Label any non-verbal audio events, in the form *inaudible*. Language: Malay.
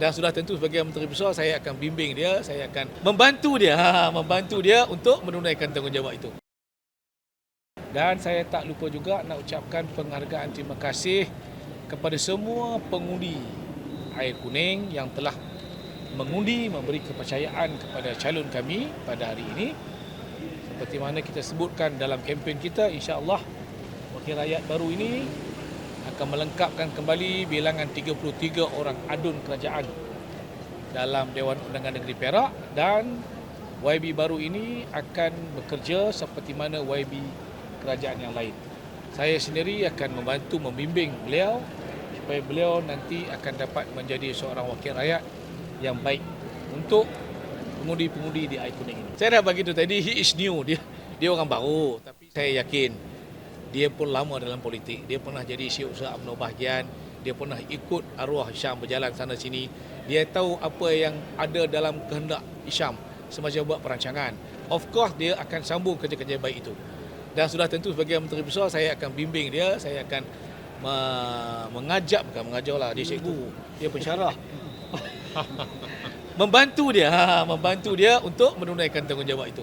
Dan sudah tentu sebagai Menteri Besar saya akan bimbing dia, saya akan membantu dia, ha, membantu dia untuk menunaikan tanggungjawab itu. Dan saya tak lupa juga nak ucapkan penghargaan terima kasih kepada semua pengundi air kuning yang telah mengundi memberi kepercayaan kepada calon kami pada hari ini. Seperti mana kita sebutkan dalam kempen kita insya-Allah wakil rakyat baru ini akan melengkapkan kembali bilangan 33 orang adun kerajaan dalam Dewan Undangan Negeri Perak dan YB baru ini akan bekerja seperti mana YB kerajaan yang lain. Saya sendiri akan membantu membimbing beliau supaya beliau nanti akan dapat menjadi seorang wakil rakyat yang baik untuk pengundi-pengundi di air kuning ini. Saya dah bagi tu tadi he is new dia dia orang baru tapi saya yakin dia pun lama dalam politik. Dia pernah jadi siup usaha UMNO bahagian. Dia pernah ikut arwah Syam berjalan sana sini. Dia tahu apa yang ada dalam kehendak Syam semasa buat perancangan. Of course dia akan sambung kerja-kerja baik itu. Dan sudah tentu sebagai Menteri Besar saya akan bimbing dia, saya akan me- mengajak bukan mengajar lah dia cikgu, dia pensyarah. *laughs* membantu dia, ha, membantu dia untuk menunaikan tanggungjawab itu.